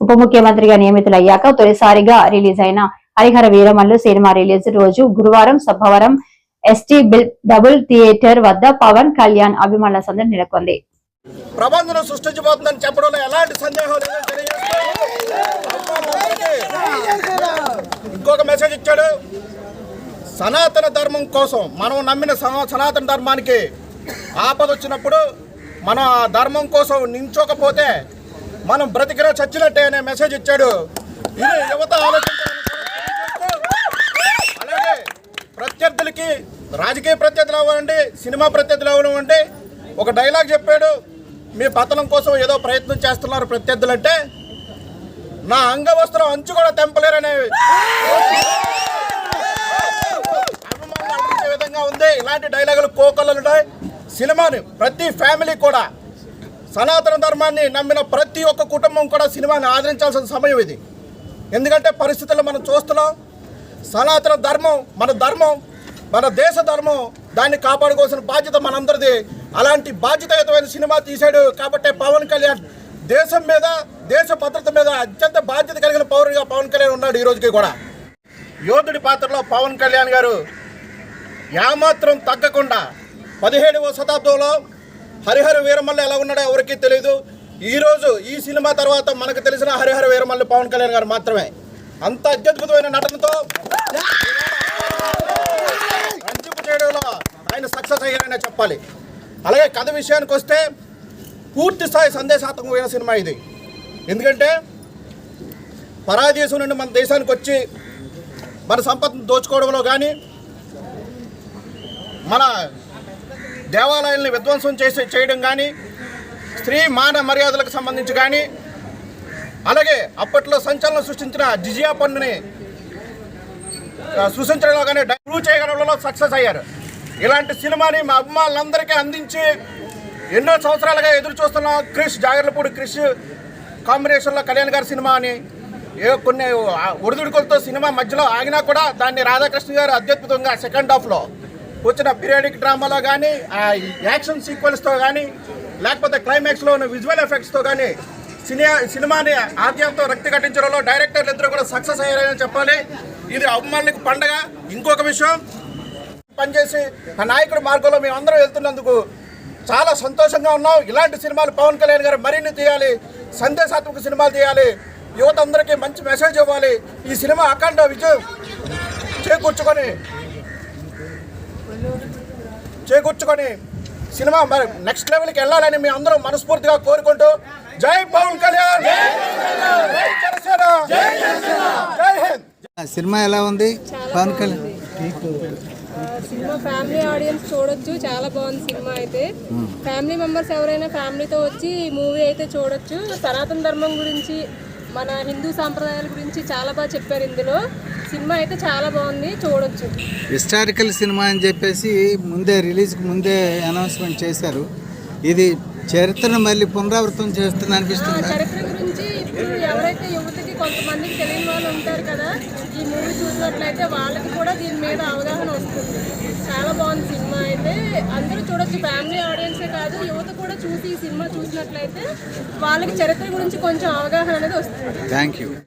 ఉప ముఖ్యమంత్రిగా నియమితులయ్యాక తొలిసారిగా రిలీజ్ అయిన హరిహర వీరమల్లు సినిమా రిలీజ్ రోజు గురువారం Sabbavaram ST bill bill double theatre Pawan Kalyan అభిమానుల సందడి నెలకొంది. ప్రబంధనం సృష్టించబోతుందని చెప్పడంలో ఎలాంటి సందేహం ఇంకొక మెసేజ్ ఇచ్చాడు. సనాతన ధర్మం కోసం మనం నమ్మిన సనాతన ధర్మానికి ఆపద వచ్చినప్పుడు మనం ఆ ధర్మం కోసం నించోకపోతే మనం బ్రతికిన చచ్చినట్టే అనే మెసేజ్ ఇచ్చాడు. ఇది యువత ఆలోచించాలని అలాగే ప్రత్యర్థులకి రాజకీయ ప్రత్యర్థులు అవ్వండి సినిమా ప్రత్యర్థులు అవ్వనివ్వండి ఒక డైలాగ్ చెప్పాడు. మీ పతనం కోసం ఏదో ప్రయత్నం చేస్తున్నారు ప్రత్యర్థులు అంటే నా అంగవస్త్రం అంచు కూడా తెంపలేరనేవి అభిమానులు అలరించే విధంగా ఉంది. ఇలాంటి డైలాగులు కోకలు ఉంటాయి. సినిమాని ప్రతి ఫ్యామిలీ కూడా సనాతన ధర్మాన్ని నమ్మిన ప్రతి ఒక్క కుటుంబం కూడా సినిమాని ఆదరించాల్సిన సమయం ఇది. ఎందుకంటే పరిస్థితులు మనం చూస్తున్నాం సనాతన ధర్మం మన ధర్మం మన దేశ ధర్మం దాన్ని కాపాడుకోవాల్సిన బాధ్యత మనందరిది. అలాంటి బాధ్యతాయుతమైన సినిమా తీశాడు కాబట్టి పవన్ కళ్యాణ్ దేశం మీద దేశ భద్రత మీద అత్యంత బాధ్యత కలిగిన పౌరుడిగా పవన్ కళ్యాణ్ ఉన్నాడు ఈ రోజుకి కూడా. యోధుడి పాత్రలో పవన్ కళ్యాణ్ గారు ఏమాత్రం తగ్గకుండా పదిహేడవ శతాబ్దంలో హరిహర వీరమల్ల ఎలా ఉన్నాడో ఎవరికీ తెలియదు ఈరోజు ఈ సినిమా తర్వాత మనకు తెలిసిన హరిహర వీరమల్లి పవన్ కళ్యాణ్ గారు మాత్రమే. అంత అత్యద్భుతమైన నటనతో చేయడంలో ఆయన సక్సెస్ అయ్యారనే చెప్పాలి. అలాగే కథ విషయానికి వస్తే పూర్తి స్థాయి సందేశాత్మకమైన సినిమా ఇది. ఎందుకంటే పరాదేశం దేశం నుండి మన దేశానికి వచ్చి మన సంపదను దోచుకోవడంలో కానీ మన దేవాలయాల్ని విధ్వంసం చేసే చేయడం కానీ స్త్రీ మాన మర్యాదలకు సంబంధించి కానీ అలాగే అప్పట్లో సంచలనం సృష్టించిన జిజియా పన్నుని సృష్టించడంలో కానీ ప్రూవ్ చేయడంలో సక్సెస్ అయ్యారు. ఇలాంటి సినిమాని మా అభిమానులందరికీ అందించి ఎన్నో సంవత్సరాలుగా ఎదురు చూస్తున్న క్రిష్ జాగర్లపూడి క్రిష్ కాంబినేషన్లో కళ్యాణ్ గారి సినిమా అని ఏ కొన్ని ఒడిదుడుకులతో సినిమా మధ్యలో ఆగినా కూడా దాన్ని రాధాకృష్ణ గారు అత్యద్భుతంగా సెకండ్ హాఫ్లో వచ్చిన పీరియాడిక్ డ్రామాలో కానీ ఆ యాక్షన్ సీక్వెన్స్తో కానీ లేకపోతే క్లైమాక్స్లో ఉన్న విజువల్ ఎఫెక్ట్స్తో కానీ సినిమా సినిమాని ఆద్యంతో రక్తి కట్టించడంలో డైరెక్టర్లు ఇద్దరు కూడా సక్సెస్ అయ్యారని చెప్పాలి. ఇది అభిమానులకు పండగ. ఇంకొక విషయం పనిచేసి ఆ నాయకుడి మార్గంలో మేము అందరం వెళ్తున్నందుకు చాలా సంతోషంగా ఉన్నాం. ఇలాంటి సినిమాలు పవన్ కళ్యాణ్ గారు మరిన్ని తీయాలి సందేశాత్మక సినిమాలు తీయాలి యువత అందరికీ మంచి మెసేజ్ ఇవ్వాలి. ఈ సినిమా అఖండ విజయం చేకూర్చుకొని చేకూర్చుకొని సినిమా మరి నెక్స్ట్ లెవెల్కి వెళ్ళాలని మేము అందరం మనస్ఫూర్తిగా కోరుకుంటూ జై పవన్ కళ్యాణ్! జై జనసేన! జై హింద్! ఆ సినిమా ఎలా ఉంది? Pawan Kalyan. Cinema family audience చూడొచ్చు చాలా బాగుంది సినిమా అయితే. ఫ్యామిలీ మెంబర్స్ ఎవరైనా ఫ్యామిలీతో వచ్చి ఈ మూవీ అయితే చూడొచ్చు. సనాతన ధర్మం గురించి మన హిందూ సాంప్రదాయాల గురించి చాలా బాగా చెప్పారు ఇందులో. సినిమా అయితే చాలా బాగుంది చూడొచ్చు. హిస్టారికల్ సినిమా అని చెప్పేసి ముందే రిలీజ్కి ముందే అనౌన్స్మెంట్ చేశారు. ఇది చరిత్రను మళ్ళీ పునరావృతం చేస్తుంది అనిపిస్తుంది. చరిత్ర గురించి ఇప్పుడు ఎవరైతే యువతకి కొంతమందికి తెలియని వాళ్ళు ఉంటారు కదా ఈ మూవీ చూసినట్లయితే వాళ్ళకి కూడా దీని మీద అవగాహన వస్తుంది. చాలా బాగుంది సినిమా అయితే. అందరూ చూడొచ్చు ఫ్యామిలీ ఆడియన్సే కాదు యువత కూడా చూసి ఈ సినిమా చూసినట్లయితే వాళ్ళకి చరిత్ర గురించి కొంచెం అవగాహన అనేది వస్తుంది. Thank you